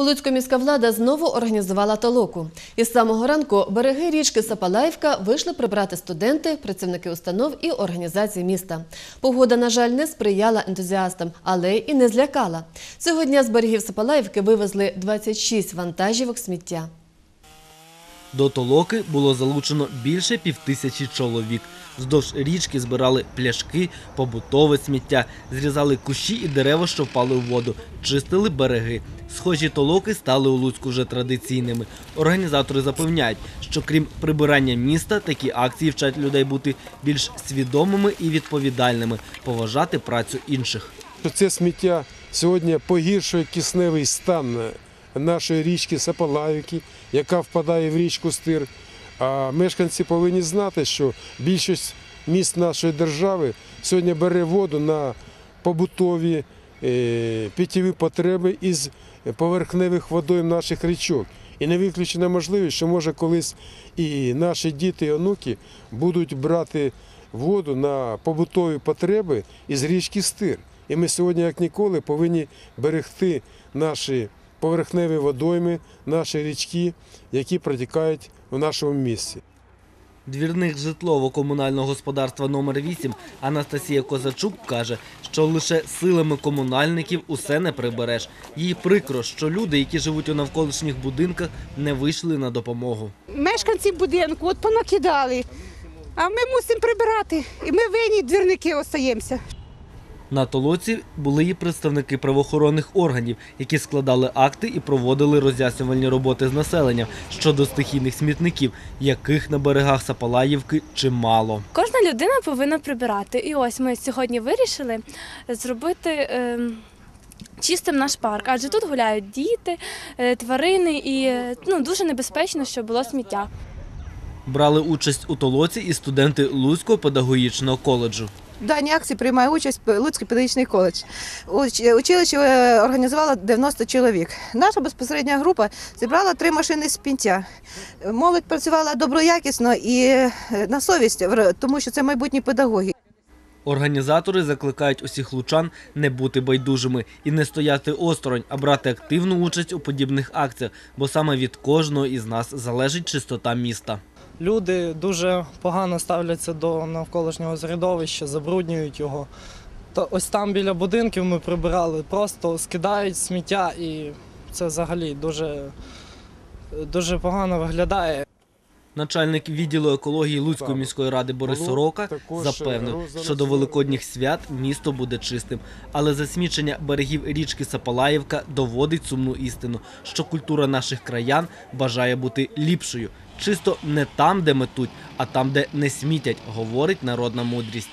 Луцька міська влада знову організувала толоку. Із самого ранку береги річки Сапалаївка вийшли прибрати студенти, працівники установ і організацій міста. Погода, на жаль, не сприяла ентузіастам, але і не злякала. Сьогодні з берегів Сапалаївки вивезли 26 вантажівок сміття. До толоки було залучено більше півтисячі чоловік. Вздовж річки збирали пляшки, побутове сміття, зрізали кущі і дерева, що впали у воду, чистили береги. Схожі толоки стали у Луцьку вже традиційними. Організатори запевняють, що крім прибирання міста, такі акції вчать людей бути більш свідомими і відповідальними, поважати працю інших. це сміття сьогодні погіршує кисневий стан нашої річки Сапалаївки, яка впадає в річку Стир. А мешканці повинні знати, що більшість міст нашої держави сьогодні бере воду на побутові е, питєві потреби із поверхневих водойм наших річок. І не виключена можливість, що може колись і наші діти і онуки будуть брати воду на побутові потреби із річки Стир. І ми сьогодні, як ніколи, повинні берегти наші поверхневі водойми, наші річки, які протікають в нашому місті. Двірник житлово-комунального господарства номер 8 Анастасія Козачук каже, що лише силами комунальників усе не прибереш. Їй прикро, що люди, які живуть у навколишніх будинках, не вийшли на допомогу. мешканці будинку от понакидали. А ми мусимо прибирати. І ми винні двірники остаємося. На толоці були і представники правоохоронних органів, які складали акти і проводили роз'яснювальні роботи з населенням щодо стихійних смітників, яких на берегах Сапалаївки чимало. Кожна людина повинна прибирати. І ось ми сьогодні вирішили зробити. ем, Чистим наш парк, адже тут гуляють діти, е, тварини, і е, ну дуже небезпечно, щоб було сміття. Брали участь у толоці і студенти Луцького педагогічного коледжу. В даній акції приймає участь Луцький педагогічний коледж. Уч- Училище е, організувало 90 чоловік. Наша безпосередня група зібрала три машини з пінця. Молодь працювала доброякісно і е, на совість, тому що це майбутні педагоги. Організатори закликають усіх лучан не бути байдужими і не стояти осторонь, а брати активну участь у подібних акціях, бо саме від кожного із нас залежить чистота міста. Люди дуже погано ставляться до навколишнього середовища, забруднюють його. То ось там біля будинків ми прибирали, просто скидають сміття, і це взагалі дуже, дуже погано виглядає. Начальник відділу екології Луцької міської ради Борис Сорока запевнив, що до великодніх свят місто буде чистим. Але засмічення берегів річки Сапалаївка доводить сумну істину, що культура наших краян бажає бути ліпшою. Чисто не там, де метуть, а там, де не смітять, говорить народна мудрість.